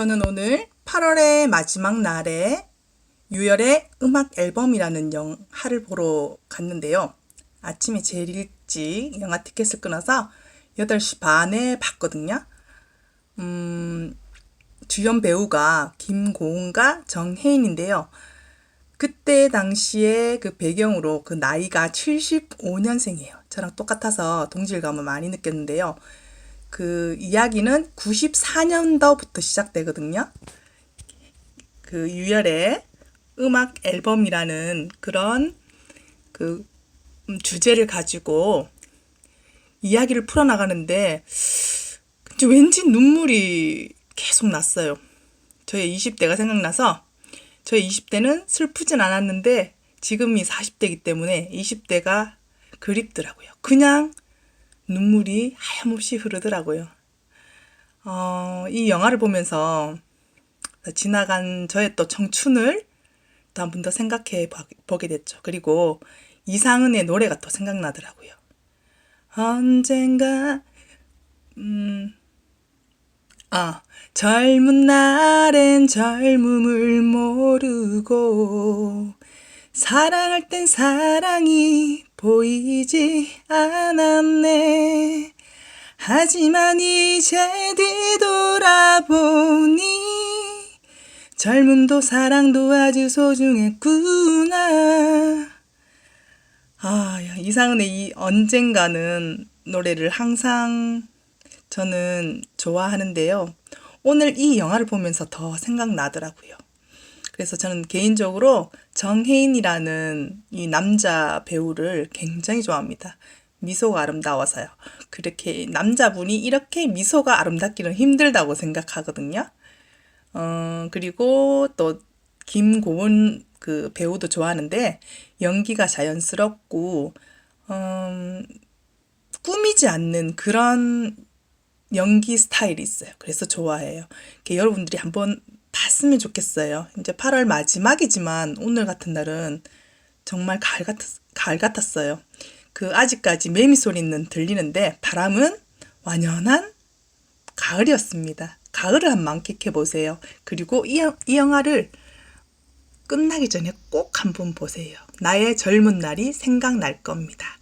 저는 오늘 8월의 마지막 날에 유열의 음악 앨범이라는 영화를 보러 갔는데요. 아침에 제일 일찍 영화 티켓을 끊어서 8시 반에 봤거든요. 음, 주연 배우가 김고은과 정혜인인데요. 그때 당시에 그 배경으로 그 나이가 75년생이에요. 저랑 똑같아서 동질감을 많이 느꼈는데요. 그 이야기는 94년도부터 시작되거든요. 그 유열의 음악 앨범이라는 그런 그 음, 주제를 가지고 이야기를 풀어나가는데 왠지 눈물이 계속 났어요. 저의 20대가 생각나서 저의 20대는 슬프진 않았는데 지금이 40대이기 때문에 20대가 그립더라고요. 그냥 눈물이 하염없이 흐르더라고요. 어, 이 영화를 보면서 지나간 저의 또 청춘을 또 한 번 더 생각해 보- 보게 됐죠. 그리고 이상은의 노래가 또 생각나더라고요. 언젠가 음, 아, 젊은 날엔 젊음을 모르고 사랑할 땐 사랑이 보이지 않았네. 하지만 이제 뒤돌아보니 젊음도 사랑도 아주 소중했구나. 아, 야, 이상은의 이 언젠가는 노래를 항상 저는 좋아하는데요. 오늘 이 영화를 보면서 더 생각나더라고요. 그래서 저는 개인적으로 정혜인이라는 이 남자 배우를 굉장히 좋아합니다. 미소가 아름다워서요. 그렇게 남자분이 이렇게 미소가 아름답기는 힘들다고 생각하거든요. 어, 그리고 또 김고은 그 배우도 좋아하는데 연기가 자연스럽고 음, 꾸미지 않는 그런 연기 스타일이 있어요. 그래서 좋아해요. 여러분들이 한번 봤으면 좋겠어요. 이제 8월 마지막이지만 오늘 같은 날은 정말 가을 같았, 가을 같았어요. 그 아직까지 매미 소리는 들리는데 바람은 완연한 가을이었습니다. 가을을 한번 만끽해 보세요. 그리고 이, 영- 이 영화를 끝나기 전에 꼭 한번 보세요. 나의 젊은 날이 생각날 겁니다.